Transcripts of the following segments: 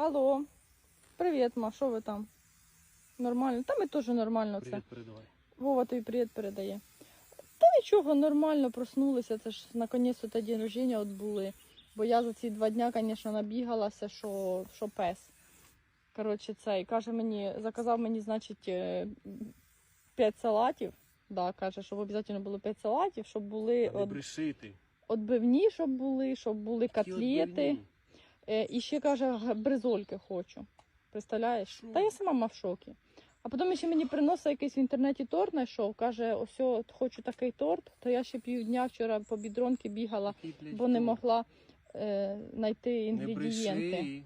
Алло. Привіт, ма, що ви там? Нормально? Та ми теж нормально це. Привіт, передавай. Вова тобі привіт передає. Та нічого, нормально проснулися. Це ж наконець то день рождення от були. Бо я за ці два дня, звісно, набігалася, що, що пес. Коротше, цей каже мені, заказав мені, значить, е, п'ять салатів. Да, каже, щоб обов'язково було п'ять салатів, щоб були от, отбивні, щоб були, щоб були котлети. отбивні? Е, і ще каже, бризольки хочу. Представляєш? Що? Та я сама в шокі. А потім ще мені приносить якийсь в інтернеті торт знайшов, каже, ось от хочу такий торт, то я ще півдня вчора по бідронки бігала, бо не могла е, знайти інгредієнти. бреши.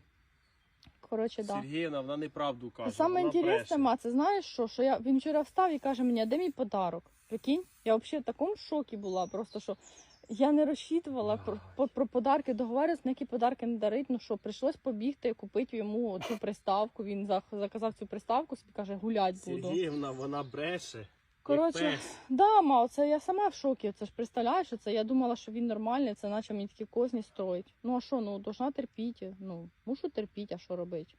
Коротше, да. Сергіївна, вона неправду каже. Саме інтересне, ма, це знаєш що? Що я він вчора встав і каже мені, де мій подарок? Прикинь, я взагалі в такому шокі була, просто що я не розчитувала про, про, про подарки, договорилась, на які подарки не дарить. Ну що, прийшлось побігти і купити йому цю приставку. Він за- заказав цю приставку, собі каже, гулять буду. Сергіївна, вона бреше. Коротше, пес. да, ма, оце я сама в шокі. Це ж представляєш, це я думала, що він нормальний, це наче мені такі козні строїть. Ну а що, ну должна терпіти. Ну, мушу терпіти, а що робити?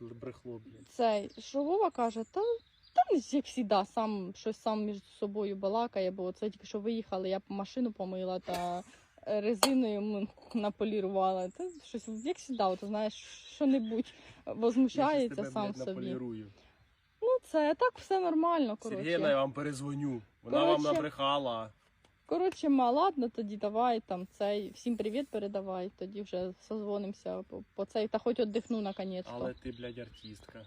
Брехло, блядь. Цей що Вова каже, та там як завжди, сам щось сам між собою балакає, бо це тільки що виїхали, я машину помила та резиною йому наполірувала. Та щось як завжди, знаєш, що-небудь возмущається Я щас сам тебе, блядь, собі. наполірую. Ну це так все нормально. коротше. Сергіївна, я вам перезвоню. Вона вам набрехала. коротше, ма, ладно, тоді давай там цей. Всім привіт передавай. Тоді вже созвонимося по, по цей. Та хоч віддихну наконець-то. Але ти, блядь, артистка.